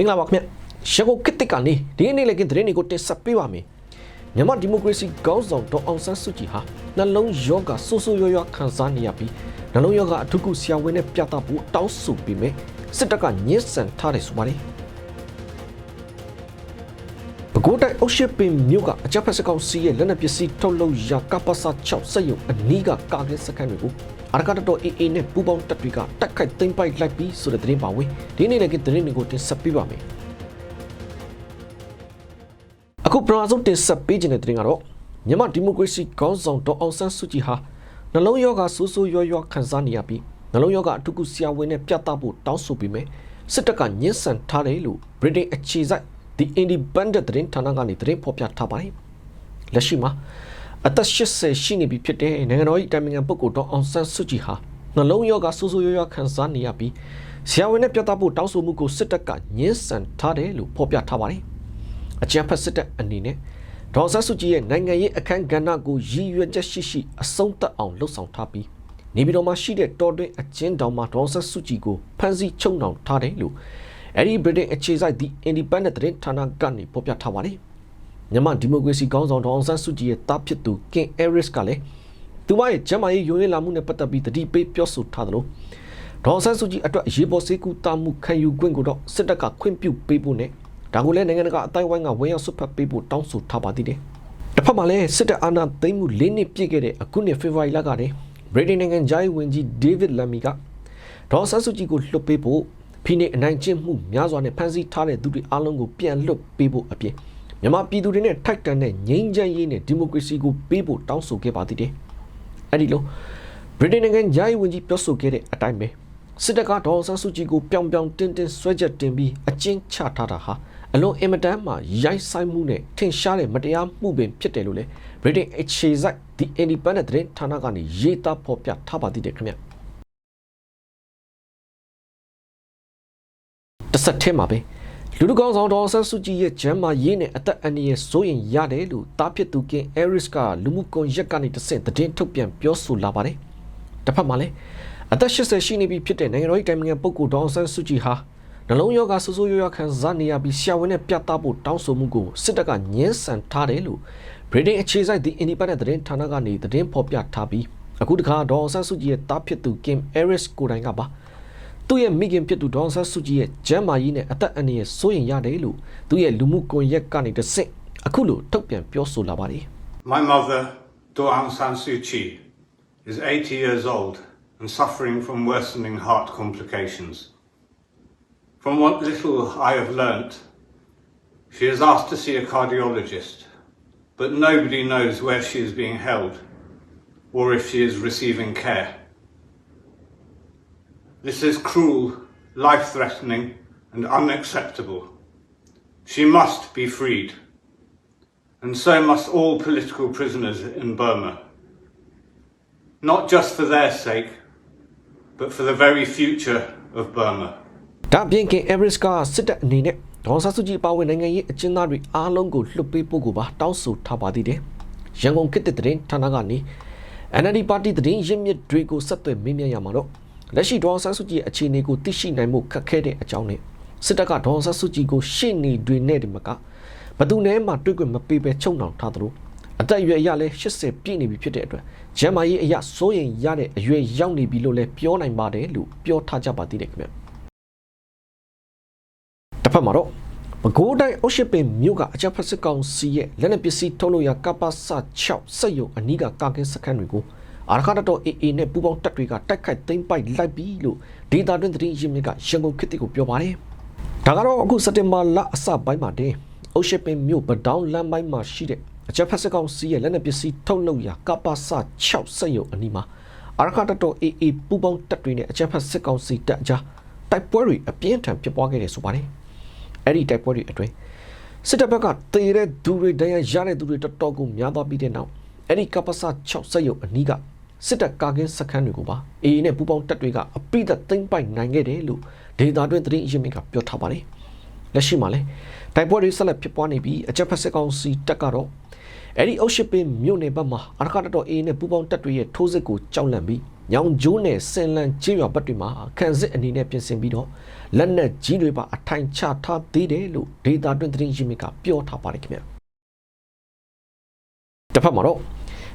င်္ဂလာပါခင်ဗျရန်ကုန်ကစ်တစ်ကနေဒီနေ့လည်းကင်းသတင်းတွေကိုတင်ဆက်ပေးပါမယ်မြန်မာဒီမိုကရေစီခေါင်းဆောင်ဒေါ်အောင်ဆန်းစုကြည်ဟာနှလုံးယောဂဆိုးဆိုးရွားရွားခံစားနေရပြီးနှလုံးယောဂအထူးကုဆရာဝန်နဲ့ပြသဖို့တောင်းဆိုပြီးမြစစ်တပ်ကညှစ်ဆန်ထားတယ်ဆိုပါတယ် ပဲခူးတိုင်းအုတ်ရှိပင်မြို့ကအကြပ်ဖက်စကောင်စီရဲ့လက်နက်ပစ္စည်းထုတ်လုပ်ရာကပ္ပစာ6စက်ရုံအနီးကကာကင်းစခန်းတွေကိုအရကတတော်အေအေနဲ့ပူပေါင်းတပ်တွေကတက်ခိုက်သိမ်းပိုက်လိုက်ပြီးဆိုတဲ့သတင်းပါဝင်ဒီနေ့လည်းကသတင်းတွေကိုတင်ဆက်ပေးပါမယ်အခုပထမဆုံးတင်ဆက်ပေးခြင်းတဲ့သတင်းကတော့မြန်မာဒီမိုကရေစီခေါင်းဆောင်ဒေါ်အောင်ဆန်းစုကြည်ဟာနှလုံးရောဂါဆိုးဆိုးရွားရွားခံစားနေရပြီးနှလုံးရောဂါအထူးကုဆရာဝန်နဲ့ပြသဖို့တောင်းဆိုပြီးမြစစ်တပ်ကညှဉ်းဆန်ထားတယ်လို့ Britain အခြေစိုက် The Independent သတင်းဌာနကနေသတင်းဖော်ပြထားပါတယ်။လက်ရှိမှာအသက်80ရှိနေပြီဖြစ်တဲ့နိုင်ငံတော်၏တိုင်ပင်ခံပုဂ္ဂိုလ်တော်အောင်ဆန်းစုကြည်ဟာနှလုံးရောဂါဆိုးဆိုးရွားရွားခံစားနေရပြီးဆရာဝန်နဲ့ပြသဖို့တောင်းဆိုမှုကိုစစ်တပ်ကညှဉ်းဆန်ထားတယ်လို့ဖော်ပြထားပါတယ်။အကြံဖက်စစ်တပ်အနေနဲ့ဒေါ်အောင်ဆန်းစုကြည်ရဲ့နိုင်ငံရေးအခမ်းကဏ္ဍကိုရည်ရွယ်ချက်ရှိရှိအဆုံးသတ်အောင်လှုံ့ဆော်ထားပြီးနေပြည်တော်မှာရှိတဲ့တော်တွင်အကျဉ်းတောင်မှာဒေါ်အောင်ဆန်းစုကြည်ကိုဖမ်းဆီးချုပ်နှောင်ထားတယ်လို့ အဲ့ဒီ Britain အခြေစိုက် The Independent သတင်းဌာနကနေဖော်ပြထားပါတယ်။မြန်မာဒီမိုကရေစီခေါင်းဆောင်ဒေါ်အောင်ဆန်းစုကြည်ရဲ့တားဖြစ်သူ King Eris ကလည်းသူမရဲ့ဂျမရေးယိုရင်းလာမှုနဲ့ပတ်သက်ပြီးတတိပေးပြောဆိုထားသလိုဒေါ်အောင်ဆန်းစုကြည်အတွက်ရေပေါ်စေကူတာမှုခံယူခွင့်ကိုတော့စစ်တပ်ကခွင့်ပြုပေးဖို့နဲ့ဒါကိုလည်းနိုင်ငံတကာအတိုင်းဝိုင်းကဝန်ရောက်ဆွတ်ဖက်ပေးဖို့တောင်းဆိုထားပါသေးတယ်။တစ်ဖက်မှာလည်းစစ်တပ်အာဏာသိမ်းမှု၄နှစ်ပြည့်ခဲ့တဲ့အခုနှစ်ဖေဖော်ဝါရီလကတည်းဗြိတိန်နိုင်ငံဂျိုင်းဝင်ကြီးဒေးဗစ်လမ်မီကဒေါ်ဆန်းစုကြည်ကိုလွှတ်ပေးဖို့ ဖိနှိပ်အနိုင်ကျင့်မှုများစွာနဲ့ဖမ်းဆီးထားတဲ့သူတွေအားလုံးကိုပြန်လွှတ်ပေးဖို့အပြင်မြန်မာပြည်သူတွေနဲ့ထိုက်တန်တဲ့ငြိမ်းချမ်းရေးနဲ့ဒီမိုကရေစီကိုပေးဖို့တောင်းဆိုခဲ့ပါသေးတယ်။အဲဒီလိုဗြိတိန်နိုင်ငံဂျိုင်းဝင်ကြီးပြောဆိုခဲ့တဲ့အတိုင်းပဲစစ်တပ်ကဒေါ်ဆန်းစုကြည်ကိုပြောင်ပြောင်တင်းတင်းဆွဲချက်တင်ပြီးအကျဉ်းချထားတာဟာအလွန်အင်မတန်မှရိုက်ဆိုင်မှုနဲ့ထင်ရှားတဲ့မတရားမှုပင်ဖြစ်တယ်လို့လေဗြိတိန်အခြေစိုက် The Independent သတင်းဌာနကနေရေးသားဖော်ပြထားပါသေးတယ်ခင်ဗျ တစ်ဆက်ထဲမှာပဲလူလူကောင်းဆောင်တော်ဆန်းစုကြည်ရဲ့ဂျမ်းမာရေးနဲ့အသက်အန္တရာယ်စိုးရင်ရတယ်လို့တားဖြစ်သူကင်အဲရစ်ကလူမှုကွန်ရက်ကနေတစ်ဆင့်သတင်းထုတ်ပြန်ပြောဆိုလာပါတယ်တစ်ဖက်မှာလည်းအသက်80ရှိနေပြီဖြစ်တဲ့နိုင်ငံတော်၏တိုင်ပင်ခံပုဂ္ဂိုလ်ဒေါအောင်ဆန်းစုကြည်ဟာနှလုံးရောဂါဆူဆူရွရွခံစားနေရပြီးဆရာဝန်နဲ့ပြသဖို့တောင်းဆိုမှုကိုစစ်တပ်ကညှင်းဆန်ထားတယ်လို့ Britain အခြေစိုက် The Independent သတင်းဌာနကနေသတင်းဖော်ပြထားပြီးအခုတခါဒေါအောင်ဆန်းစုကြည်ရဲ့တားဖြစ်သူ Kim Eris ကိုတိုင်ကပါ သူ့ရဲ့မိခင်ဖြစ်သူဒေါအောင်ဆန်းစုကြည်ရဲ့ကျမ်းမာရေးနဲ့အသက်အန္တရာယ်စိုးရိမ်ရတယ်လို့သူ့ရဲ့လူမှုကွန်ရက်ကနေတစ်ဆင့်အခုလိုထုတ်ပြန်ပြောဆိုလာပါတယ် My mother, Daw Aung San Suu Kyi, is 80 years old and suffering from worsening heart complications. From what little I have learnt, she is asked to see a cardiologist, but nobody knows where she is being held or if she is receiving care. This is cruel, life threatening, and unacceptable. She must be freed and so must all political prisoners in Burma. Not just for their sake, but for the very future of Burma. ဒါပြင်ကင် Everest ကစစ်တပ်အနေနဲ့ဒေါ်ဆာစုကြည်ပါဝင်နိုင်ငံရေးအကျဉ်းသားတွေအားလုံးကိုလွှတ်ပေးဖို့ကိုပါတောင်းဆိုထားပါသေးတယ်။ရန်ကုန်ခေတ်သစ်သတင်းဌာနကနေ NLD ပါတီသတင်းရင်းမြစ်တွေကိုဆက်သွယ်မေးမြန်းရမှာတော့ လက်ရှိဒေါ်ဆာစုကြည်ရဲ့အခြေအနေကိုသိရှိနိုင်မှုခက်ခဲတဲ့အကြောင်းနဲ့စစ်တပ်ကဒေါ်ဆာစုကြည်ကိုရှေ့နေတွေနဲ့ဒီမကဘသူနဲ့မှတွေ့ခွင့်မပေးဘဲချုံနှောင်ထားသလိုအသက်အရွယ်အရလဲ80ပြည့်နေပြီဖြစ်တဲ့အတွက်ဂျမ်မာရေးအရစိုးရင်ရတဲ့အရွယ်ရောက်နေပြီလို့လည်းပြောနိုင်ပါတယ်လို့ပြောထားကြပါသေးတယ်ခင်ဗျ။တစ်ဖက်မှာတော့ပဲခူးတိုင်းအုတ်ရှိပင်မြို့ကအကြပ်ဖက်စစ်ကောင်စီရဲ့လက်နက်ပစ္စည်းထုတ်လို့ရကပ္ပစ6စက်ရုံအနီးကကာကင်းစခန်းတွေကို အာရခတ်တော် AA နဲ့ပူးပေါင်းတပ်တွေကတိုက်ခိုက်သိမ်းပိုက်လိုက်ပြီလို့ဒေတာတွင်သတင်းရင်းမြစ်ကရန်ကုန်ခေတ်ကိုပြောပါတယ်။ဒါကတော့အခုစက်တင်ဘာလအစပိုင်းမှာတင်အုတ်ရှိပင်မြို့ပဒေါင်းလမ်းပိုင်းမှာရှိတဲ့အကြပ်ဖက်စစ်ကောင်စီရဲ့လက်နက်ပစ္စည်းထုတ်လို့ရကပ္ပစ6စက်ရုံအနီးမှာအာရခတ်တော် AA ပူးပေါင်းတပ်တွေနဲ့အကြပ်ဖက်စစ်ကောင်စီတပ်အကြားတိုက်ပွဲတွေအပြင်းထန်ဖြစ်ပွားခဲ့တယ်ဆိုပါတယ်။အဲ့ဒီတိုက်ပွဲတွေအတွင်းစစ်တပ်ဘက်ကတေတဲ့ဒူတွေဒဏ်ရာရတဲ့သူတွေတော်တော်ကိုများသွားပြီးတဲ့နောက်အဲ့ဒီကပ္ပစ6စက်ရုံအနီးက စစ်တပ်ကာကင်းစခန်းတွေကိုပါအေအေနဲ့ပူးပေါင်းတပ်တွေကအပိသက်သိမ်းပိုက်နိုင်ခဲ့တယ်လို့ဒေတာတွင်သတင်းအရင်းမြစ်ကပြောထားပါတယ်။လက်ရှိမှာလည်းတိုက်ပွဲတွေဆက်လက်ဖြစ်ပွားနေပြီးအကြက်ဖက်စစ်ကောင်စီတပ်ကတော့အဲ့ဒီအုတ်ရှိပင်မြို့နယ်ဘက်မှာအရခတတော်အေးနဲ့ပူပေါင်းတပ်တွေရဲ့ထိုးစစ်ကိုကြောက်လန့်ပြီးညောင်ကျိုးနဲ့ဆင်လန်ချင်းရွာဘက်တွေမှာခန့်စစ်အနေနဲ့ပြင်ဆင်ပြီးတော့လက်နက်ကြီးတွေပါအထိုင်ချထားသေးတယ်လို့ဒေတာတွင်သတင်းရင်းမြစ်ကပြောထားပါတယ်ခင်ဗျာတစ်ဖက်မှာတော့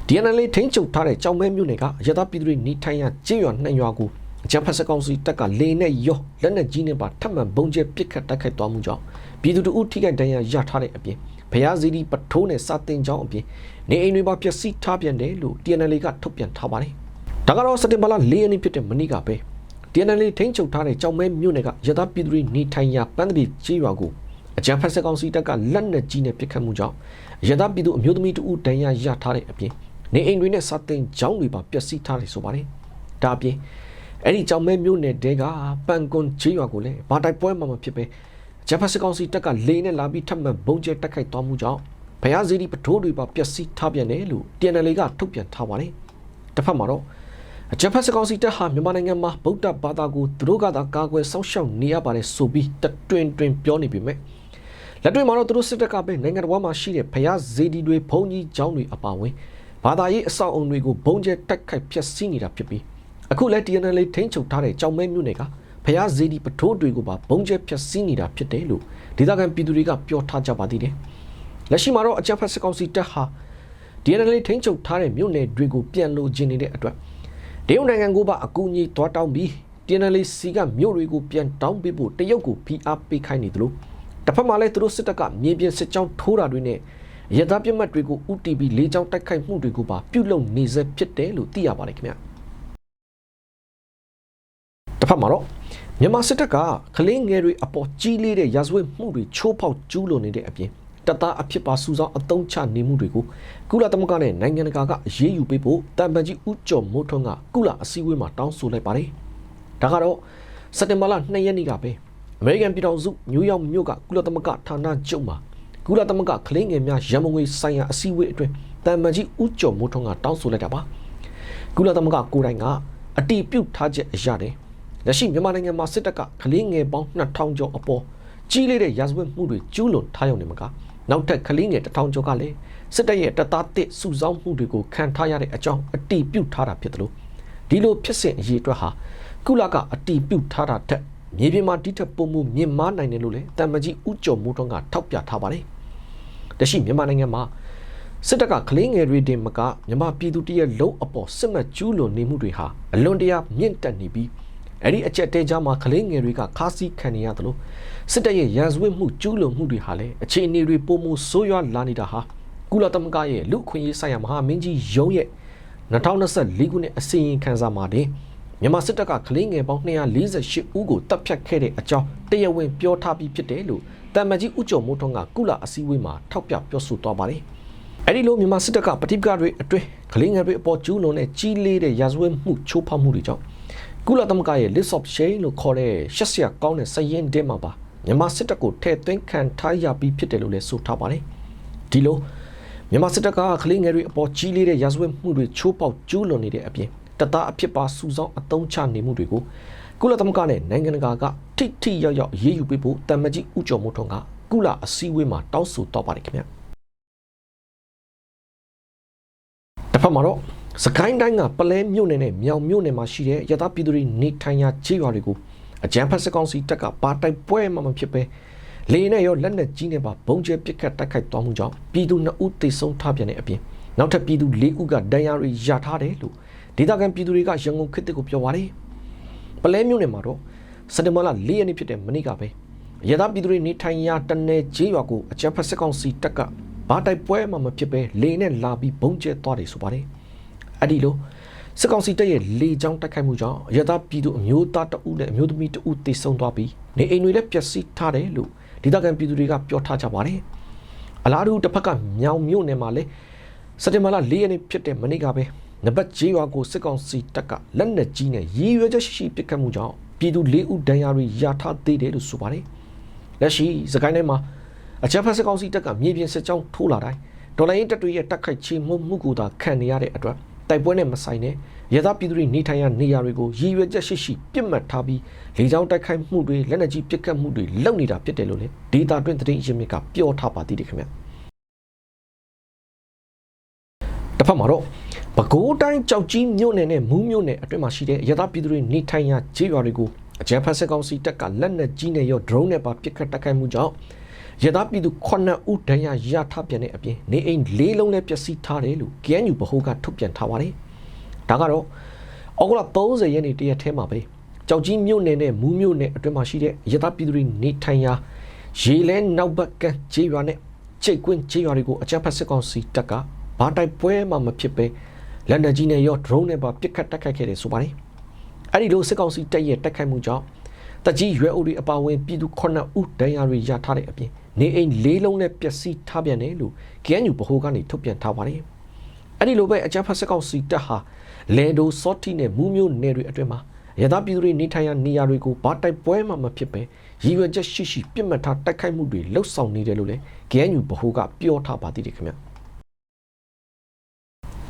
DNL ထိန်းချုပ်ထားတဲ့ကြောင်မဲမြို့နယ်ကရသပြည်သူတွေနေထိုင်ရာကျေးရွာနှစ်ရွာကိုအကြမ်းဖက်စကောင်စီတပ်ကလေနဲ့ရောလက်နက်ကြီးနဲ့ပါထပ်မံဘုံကျဲပစ်ခတ်တိုက်ခိုက်သွားမှုကြောင့်ပြည်သူတို့ထိခိုက်ဒဏ်ရာရထားတဲ့အပြင်ဘုရားစီဒီပထိုးနဲ့စာတင်ကြောင်းအပြင်နေအိမ်တွေပါပျက်စီးထားပြန်တယ်လို့ DNL ကထုတ်ပြန်ထားပါတယ်။ဒါကတော့စက်တင်ဘာလ၄ရက်နေ့ဖြစ်တဲ့မနေ့ကပဲ DNL ထိန်းချုပ်ထားတဲ့ကြောင်မဲမြို့နယ်ကရသပြည်သူတွေနေထိုင်ရာပန်းတပီကျေးရွာကိုအကြမ်းဖက်စကောင်စီတပ်ကလက်နက်ကြီးနဲ့ပစ်ခတ်မှုကြောင့်ရသပြည်သူအမျိုးသမီးတို့ဒဏ်ရာရထားတဲ့အပြင် နေအိမ်တွေနဲ့စာတင်ကြောင်းတွေပါပျက်စီးထားတယ်ဆိုပါတယ်။ဒါအပြင်အဲ့ဒီကြောင်မဲမြို့နယ်တဲကပန်ကွန်ချေးရွာကိုလည်းဘာတိုက်ပွဲမှမဖြစ်ပဲဂျပန်စစ်ကောင်စီတပ်ကလေနဲ့လာပြီးထပ်မံဘုံကျဲတက်ခိုက်သွားမှုကြောင့်ဘုရားစီဒီပထိုးတွေပါပျက်စီးထားပြန်တယ်လို့ TNL ကထုတ်ပြန်ထားပါတယ်။တစ်ဖက်မှာတော့အဂျပန်စစ်ကောင်စီတပ်ဟာမြန်မာနိုင်ငံမှာဗုဒ္ဓဘာသာကိုသူတို့ကသာကာကွယ်စောင့်ရှောက်နေရပါတယ်ဆိုပြီးတတွင်တွင်ပြောနေပြီမဲ့လက်တွေ့မှာတော့သူတို့စစ်တပ်ကပဲနိုင်ငံတော်မှာရှိတဲ့ဘုရားဇေဒီတွေဘုံကြီးကျောင်းတွေအပါအဝင် ဘာသာရေးအဆောက်အုံတွေကိုဘုံကျဲတက်ခိုက်ဖျက်ဆီးနေတာဖြစ်ပြီးအခုလည်း TNL ထိန်းချုပ်ထားတဲ့ကြောင်မဲမြို့နယ်ကဖျားဇေဒီပထိုးတွေကိုပါဘုံကျဲဖျက်ဆီးနေတာဖြစ်တယ်လို့ဒေသခံပြည်သူတွေကပြောထားကြပါသေးတယ်။လက်ရှိမှာတော့အကြမ်းဖက်စစ်ကောင်စီတပ်ဟာ TNL ထိန်းချုပ်ထားတဲ့မြို့နယ်တွေကိုပြန်လိုချင်နေတဲ့အတွက်တရုတ်နိုင်ငံကပါအကူအညီတွားတောင်းပြီး TNL စီကမြို့တွေကိုပြန်တောင်းပေးဖို့တရုတ်ကိုဖိအားပေးခိုင်းနေတယ်လို့တစ်ဖက်မှာလည်းသူတို့စစ်တပ်ကမြေပြင်စစ်ကြောင်းထိုးတာတွေနဲ့ ရသပြတ်မှတ်တွေကို UTB လေးကြောင်းတိုက်ခိုက်မှုတွေကိုပါပြုလုပ်နေစေဖြစ်တယ်လို့သိရပါတယ်ခင်ဗျာတစ်ဖက်မှာတော့မြန်မာစစ်တပ်ကကလေးငယ်တွေအပေါ်ကြီးလေးတဲ့ရာဇဝတ်မှုတွေချိုးဖောက်ကျူးလွန်နေတဲ့အပြင်တပ်သားအဖြစ်ပါစူဆောင်းအတုံးချနေမှုတွေကိုကုလသမဂ္ဂနဲ့နိုင်ငံတကာကအရေးယူပေးဖို့တန်ပန်ကြီးဦးကျော်မိုးထွန်းကကုလအစည်းအဝေးမှာတောင်းဆိုလိုက်ပါတယ်။ဒါကတော့စက်တင်ဘာလ2ရက်နေ့ကပဲအမေရိကန်ပြည်ထောင်စုနယူးယောက်မြို့ကကုလသမဂ္ဂဌာနချုပ်မှာ ကုလသမဂ္ဂကလေးငယ်များရန်မငွေဆိုင်ရာအစည်းအဝေးအတွင်းတန်ပန်ကြီးဦးကျော်မိုးထွန်းကတောင်းဆိုလိုက်တာပါ။ကုလသမဂ္ဂကိုယ်တိုင်ကအတီးပြုတ်ထားချက်အရာတယ်လက်ရှိမြန်မာနိုင်ငံမှာစစ်တပ်ကကလေးငယ်ပေါင်း2000ကျော်အပေါ်ကြီးလေးတဲ့ရာဇဝတ်မှုတွေကျူးလွန်ထားရုံနဲ့မကနောက်ထပ်ကလေးငယ်1000ကျော်ကလည်းစစ်တပ်ရဲ့တပ်သားတစ်စုဆောင်းမှုတွေကိုခံထားရတဲ့အကြောင်းအတိပြုတ်ထားတာဖြစ်တယ်လို့ဒီလိုဖြစ်စဉ်အရေးအတွက်ဟာကုလကအတိပြုတ်ထားတာတက်မြေပြင်မှာတိထက်ပုံမှုမြင့်မားနိုင်တယ်လို့လည်းတမ္မကြီးဥကျော်မိုးထွန်းကထောက်ပြထားပါတယ်။ တရှိမြန်မာနိုင်ငံမှာစစ်တပ်ကကလေးငယ်တွေတင်မကမြန်မာပြည်သူတရဲ့လုံးအပေါ်စစ်မှတ်ကျူးလွန်နေမှုတွေဟာအလွန်တရာမြင့်တက်နေပြီးအဲ့ဒီအချက်တဲကြားမှာကလေးငယ်တွေကခါးစည်းခံနေရတယ်လို့စစ်တပ်ရဲ့ရန်စွေးမှုကျူးလွန်မှုတွေဟာလည်းအခြေအနေတွေပုံမှုဆိုးရွားလာနေတာဟာကုလသမဂ္ဂရဲ့လူခွင့်ရေးဆိုင်ရာမဟာမင်းကြီးရုံးရဲ့2024ခုနှစ်အစီရင်ခံစာမှာတင် မြန်မာစစ်တပ်ကကလေးငယ်ပေါင်း248ဦးကိုတပ်ဖြတ်ခဲ့တဲ့အကြောင်းတရားဝင်ပြောထားပြီးဖြစ်တယ်လို့တမန်ကြီးဦးကျော်မိုးထွန်းကကုလအစည်းအဝေးမှာထောက်ပြပြောဆိုသွားပါတယ်။အဲဒီလိုမြန်မာစစ်တပ်ကပဋိပက္ခတွေအတွင်းကလေးငယ်တွေအပေါ်ကျူးလွန်တဲ့ကြီးလေးတဲ့ရာဇဝတ်မှုချိုးဖောက်မှုတွေကြောင့်ကုလသမဂ္ဂရဲ့ list of shame လို့ခေါ်တဲ့ရှက်စရာကောင်းတဲ့စည်ရင်တဲ့မှာပါမြန်မာစစ်တပ်ကိုထည့်သွင်းခံထားရပြီးဖြစ်တယ်လို့လည်းဆိုထားပါတယ်ဒီလိုမြန်မာစစ်တပ်ကကလေးငယ်တွေအပေါ်ကြီးလေးတဲ့ရာဇဝတ်မှုတွေချိုးပေါက်ကျူးလွန်နေတဲ့အပြင် တပ်သားအဖြစ်ပါစူဆောင်းအသုံးချနေမှုတွေကိုကုလသမဂ္ဂနဲ့နိုင်ငံတကာကထိထိရောက်ရောက်ရေးယူပေးဖို့တမ္မကြီးဥကြုံမို့ထုံကကုလအစည်းအဝေးမှာတောင်းဆိုတော့ပါတယ်ခင်ဗျတစ်ဖက်မှာတော့စကိုင်းတိုင်းကပလဲမြို့နယ်နဲ့မြောင်မြို့နယ်မှာရှိတဲ့ရသပြည်သူတွေနေထိုင်ရာခြေရွာတွေကိုအကြမ်းဖက်စကောင်စီတပ်ကပါတိုက်ပွဲမှမဖြစ်ပဲလေနဲ့ရောလက်နက်ကြီးနဲ့ပါဘုံကျဲပစ်ခတ်တိုက်ခိုက်သွားမှုကြောင့်ပြည်သူ2ဦးသေဆုံးထားပြန်တဲ့အပြင်နောက်ထပ်ပြည်သူ4ဦးကဒဏ်ရာတွေရထားတယ်လို့ ဒေသခံပြည်သူတွေကရန်ကုန်ခေတ်ကိုပြောပါတယ်ပလဲမြို့နယ်မှာတော့စက်တဘာလ4ရက်နေ့ဖြစ်တဲ့မနေ့ကပဲရသပြည်သူတွေနေထိုင်ရာတနယ်ခြေရွာကိုအကြမ်းဖက်စကောင်စီတပ်ကဘာတိုက်ပွဲမှမဖြစ်ပဲလေနဲ့လာပြီးဘုံကျဲသွားတယ်ဆိုပါတယ်အဲ့ဒီလိုစစ်ကောင်စီတပ်ရဲ့လေကြောင်းတိုက်ခိုက်မှုကြောင့်ရသပြည်သူအမျိုးသားတအုပ်နဲ့အမျိုးသမီးတအုပ်တေဆုံးသွားပြီးနေအိမ်တွေလည်းပျက်စီးထားတယ်လို့ဒေသခံပြည်သူတွေကပြောထားကြပါတယ်အလားတူတစ်ဖက်ကမြောင်မြို့နယ်မှာလည်းစက်တင်ဘာလ၄ရက်နေ့ဖြစ်တဲ့မနေ့ကပဲ နဘတ်ဂျေးရွာကိုစစ်ကောင်စီတပ်ကလက်နက်ကြီးနဲ့ရည်ရွယ်ချက်ရှိရှိပစ်ခတ်မှုကြောင့်ပြည်သူ၄ဦးဒဏ်ရာတွေရထားသေးတယ်လို့ဆိုပါတယ်လက်ရှိစကိုင်းတိုင်းမှာအချက်ဖက်စစ်ကောင်စီတပ်ကမြေပြင်စစ်ကြောင်းထိုးလာတိုင်းဒေါ်လာရင်းတပ်တွေရဲ့တက်ခိုက်ချေမှုမှုကိုသာခံနေရတဲ့အတွက်တိုက်ပွဲနဲ့မဆိုင်တဲ့ရသပြည်သူတွေနေထိုင်ရာနေရာတွေကိုရည်ရွယ်ချက်ရှိရှိပြစ်မှတ်ထားပြီးလေကြောင်းတိုက်ခိုက်မှုတွေလက်နက်ကြီးပစ်ခတ်မှုတွေလုပ်နေတာဖြစ်တယ်လို့လေဒေတာတွင်သတင်းရင်းမြစ်ကပြောထားပါသေးတယ်ခင်ဗျာတစ်ဖက်မှာတော့ ပဲခူးတိုင်းကြောက်ကြီးမြို့နယ်နဲ့မူးမြို့နယ်အတွင်းမှာရှိတဲ့ရသပြည်သူတွေနေထိုင်ရာခြေရွာတွေကိုအကြမ်းဖက်စစ်ကောင်စီတပ်ကလက်နက်ကြီးနဲ့ရော drone နဲ့ပါပစ်ခတ်တိုက်ခိုက်မှုကြောင့်ရသပြည်သူ9ဦးဒဏ်ရာရထားပြန်တဲ့အပြင်နေအိမ်၄လုံးနဲ့ပျက်စီးထားတယ်လို့ KNU ဗဟိုကထုတ်ပြန်ထားပါတယ်။ဒါကတော့ဩဂုတ်လ30ရက်နေ့တရက်ထဲမှာပဲကြောက်ကြီးမြို့နယ်နဲ့မူးမြို့နယ်အတွင်းမှာရှိတဲ့ရသပြည်သူတွေနေထိုင်ရာရေလဲနောက်ဘက်ကခြေရွာနဲ့ချိတ်ကွင်းခြေရွာတွေကိုအကြမ်းဖက်စစ်ကောင်စီတပ်ကဘာတိုက်ပွဲမှမဖြစ်ပဲ လက်နက်ကြီးနဲ့ရော drone နဲ့ပါပစ်ခတ်တိုက်ခိုက်ခဲ့တယ်ဆိုပါတယ်။အဲ့ဒီလိုစစ်ကောင်စီတပ်ရဲ့တိုက်ခိုက်မှုကြောင့်တကြီးရွယ်အိုတွေအပါအဝင်ပြည်သူ9ဦးဒဏ်ရာတွေရထားတဲ့အပြင်နေအိမ်၄လုံးနဲ့ပျက်စီးထားပြန်တယ်လို့ KNU ဗဟိုကနေထုတ်ပြန်ထားပါတယ်။အဲ့ဒီလိုပဲအကြမ်းဖက်စစ်ကောင်စီတပ်ဟာလဲဒိုစော့တီနဲ့မူးမျိုးနယ်တွေအတွင်းမှာရသပြည်သူတွေနေထိုင်ရာနေရာတွေကိုဘာတိုက်ပွဲမှမဖြစ်ပဲရည်ရွယ်ချက်ရှိရှိပြစ်မှတ်ထားတိုက်ခိုက်မှုတွေလှုပ်ဆောင်နေတယ်လို့လည်း KNU ဗဟိုကပြောထားပါသေးတယ်ခင်ဗျ။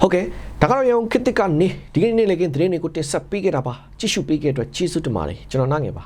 ဟုတ်ကဲ့ဒါကတော့ရောင်ခစ်တစ်ကနေဒီကနေ့နေ့လည်းကင်းသတင်းတွေကိုတင်ဆက်ပေးခဲ့တာပါကြည့်ရှုပေးခဲ့တဲ့အတွက်ကျေးဇူးတင်ပါတယ်ကျွန်တော်နားငယ်ပါ